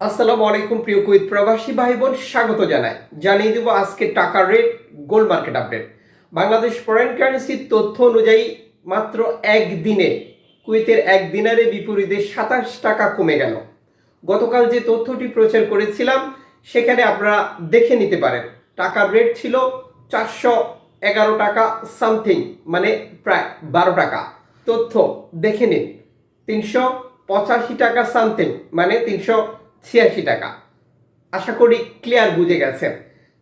আসসালামু আলাইকুম প্রিয় কুইত প্রবাসী ভাই বোন স্বাগত জানাই। জানিয়ে দেব আজকে টাকার rate, gold market update. Bangladesh foreign কারেন্সির তথ্য অনুযায়ী মাত্র একদিনে, কুয়েতের এক দিনারে বিপরীতে সাতাশ টাকা কমে গেল। গতকাল যে তথ্যটি প্রচার করেছিলাম, সেখানে আপনারা দেখে নিতে পারেন। টাকার রেট ছিল চারশো এগারো টাকা সামথিং মানে প্রায় বারো টাকা। তথ্য দেখে নিন। তিনশো পঁচাশি টাকা সামথিং মানে তিনশো ছিয়াশি টাকা। আশা করি ক্লিয়ার বুঝে গেছেন।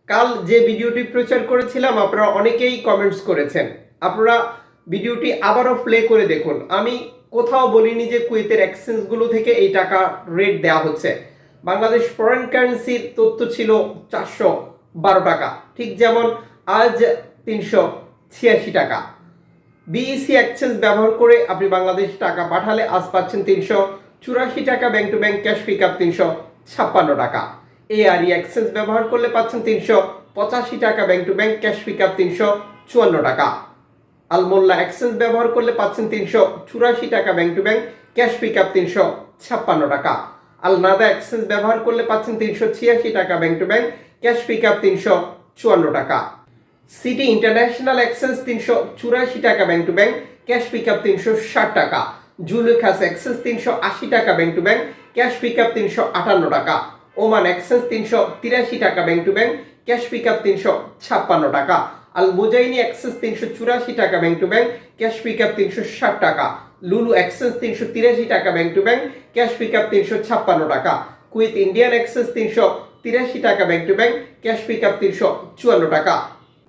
কাল যে ভিডিওটি প্রচার করেছিলাম, আপনারা অনেকেই কমেন্টস করেছেন। আপনারা ভিডিওটি আবারও প্লে করে দেখুন। আমি কোথাও বলিনি যে কুয়েতের এক্সচেঞ্জগুলো থেকে এই টাকা রেট দেওয়া হচ্ছে। বাংলাদেশ ফরেন কারেন্সির তথ্য ছিল চারশো বারো টাকা। ঠিক যেমন আজ তিনশো ছিয়াশি টাকা। বিইসি এক্সচেঞ্জ ব্যবহার করে আপনি বাংলাদেশ টাকা পাঠালে আজ পাচ্ছেন তিনশো চুরাশি টাকা bank to bank cash pick up তিনশো ছাপ্পান্ন টাকা। এআরই এক্সচেঞ্জ ব্যবহার করলে পাচ্ছেন তিনশো পঁচাশি টাকা bank to bank cash pick up তিনশো চুয়ান্ন টাকা। আলমোল্লা এক্সচেঞ্জ ব্যবহার করলে পাচ্ছেন তিনশো চুরাশি টাকা bank to bank cash pick up তিনশো ছাপ্পান্ন টাকা। আলনাদা এক্সচেঞ্জ ব্যবহার করলে পাচ্ছেন তিনশো ছিয়াশি টাকা bank to bank cash pick up তিনশো চুয়ান্ন টাকা। সিটি ইন্টারন্যাশনাল এক্সচেঞ্জ তিনশো চুরাশি টাকা bank to bank cash pick up তিনশো ষাট টাকা। জুলুখাস এক্সেস তিনশো আশি টাকা bank to bank, cash pick up তিনশো আটান্ন টাকা। ওমান এক্সচেঞ্জ তিনশো তিরাশি টাকা bank to bank, cash pick up তিনশো ছাপ্পান্ন টাকা। আল মুজাইনি এক্সেস তিনশো চুরাশি টাকা bank to bank, cash pick up তিনশো ষাট টাকা। লুলু এক্সচেঞ্জ তিনশো তিরাশি টাকা bank to bank, cash pick up তিনশো ছাপ্পান্ন টাকা। কুইথ ইন্ডিয়ান এক্সেস তিনশো তিরাশি টাকা bank to bank, cash pick up তিনশো চুয়ান্ন টাকা।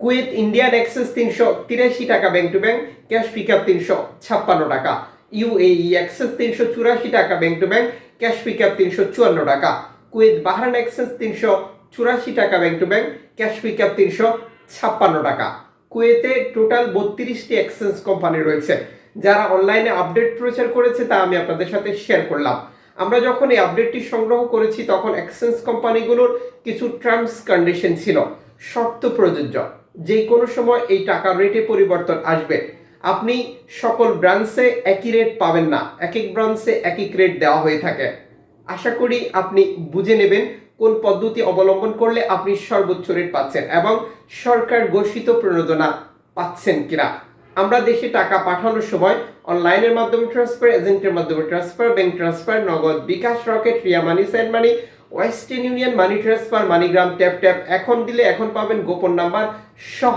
কুয়েত ইন্ডিয়ান এক্সেস তিনশো তিরাশি টাকা bank to bank, cash pick up তিনশো ছাপ্পান্ন টাকা। ইউএই এক্সেস তিনশো চুরাশি টাকা bank to bank cash pick up তিনশো চুয়ান্ন টাকা। কুয়েত বাহারান এক্সেস তিনশো চুরাশি টাকা bank to bank cash pick up তিনশো ছাপ্পান্ন টাকা। কুয়েতে টোটাল বত্রিশটি এক্সচেঞ্জ কোম্পানি রয়েছে। যারা অনলাইনে আপডেট প্রচার করেছে তা আমি আপনাদের সাথে শেয়ার করলাম। আমরা যখন এই আপডেটটি সংগ্রহ করেছি, তখন এক্সচেঞ্জ কোম্পানিগুলোর কিছু টার্মস কন্ডিশন ছিল। শর্ত প্রযোজ্য। যে কোনো সময় এই টাকার রেটে পরিবর্তন আসবে। আপনি সকল ব্রাঞ্চে একই রেট পাবেন না। এক এক ব্রাঞ্চে এক এক রেট দেওয়া হয়ে থাকে। আশা করি আপনি বুঝে নেবেন কোন পদ্ধতি অবলম্বন করলে আপনি সর্বোচ্চ রেট পাচ্ছেন এবং সরকার ঘোষিত প্রণোদনা পাচ্ছেন কিনা। আমরা দেশে টাকা পাঠানোর সময় অনলাইনের মাধ্যমে ট্রান্সফার এজেন্টের মাধ্যমে transfer bank transfer Nagad bKash rocket Ria money send money Western Union money transfer MoneyGram tap tap এখন দিলে এখন পাবেন গোপন নাম্বার সহ।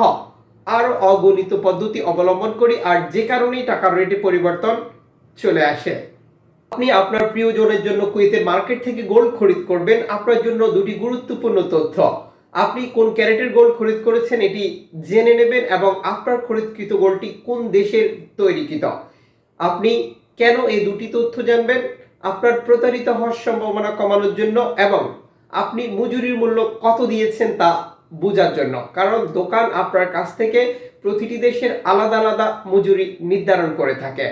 আরও অগণিত পদ্ধতি অবলম্বন করি আর যে কারণেই টাকার রেটে পরিবর্তন চলে আসে। আপনি আপনার প্রিয়জনের জন্য কুয়েতের মার্কেট থেকে গোল্ড খরিদ করবেন। আপনার জন্য দুটি গুরুত্বপূর্ণ তথ্য। আপনি কোন ক্যারেটের গোল্ড খরিদ করেছেন এটি জেনে নেবেন এবং আপনার খরিদকৃত গোল্ডটি কোন দেশের তৈরিকৃত। আপনি কেন এই দুটি তথ্য জানবেন? আপনার প্রতারিত হওয়ার সম্ভাবনা কমানোর জন্য এবং আপনি মজুরির মূল্য কত দিয়েছেন তা বোঝার জন্য। কারণ দোকান আপনার কাছ থেকে প্রতিটি দেশের আলাদা আলাদা মজুরি নির্ধারণ করে থাকে।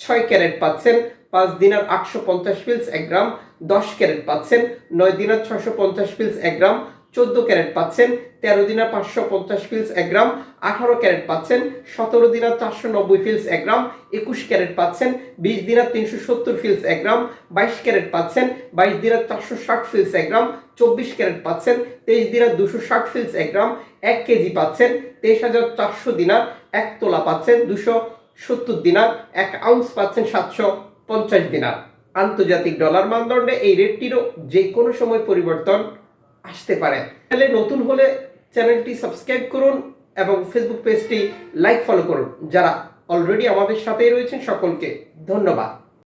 ছয় ক্যারেট পাচ্ছেন, পাঁচ দিনার আটশো পঞ্চাশ পিলস এক গ্রাম, দশ ক্যারেট পাচ্ছেন, নয় দিনার ছশো পঞ্চাশ পিলস এক গ্রাম চোদ্দ ক্যারেট পাচ্ছেন, তেরো দিনার পাঁচশো পঞ্চাশ পিলস এক গ্রাম, আঠারো ক্যারেট পাচ্ছেন, সতেরো দিনার চারশো নব্বই ফিলস এক গ্রাম, একুশ ক্যারেট পাচ্ছেন, বিশ দিনার তিনশো সত্তর ফিলস এক গ্রাম, বাইশ ক্যারেট পাচ্ছেন, বাইশ দিনার চারশো ষাট ফিলস এক গ্রাম, চব্বিশ ক্যারেট পাচ্ছেন, তেইশ দিনার দুশো ষাট ফিলস এক গ্রাম, এক কেজি পাচ্ছেন, তেইশ হাজার চারশো দিনার এক তোলা পাচ্ছেন, দুশো সত্তর দিনার এক আউন্স পাচ্ছেন, সাতশো পঞ্চাশ দিনার আন্তর্জাতিক ডলার মানদণ্ডে এই রেটটিরও যে কোনো সময় পরিবর্তন আসতে পারে। তাহলে নতুন হলে চ্যানেলটি সাবস্ক্রাইব করুন এবং ফেসবুক পেজটি লাইক ফলো করুন। যারা অলরেডি আমাদের সাথেই রয়েছেন সকলকে ধন্যবাদ।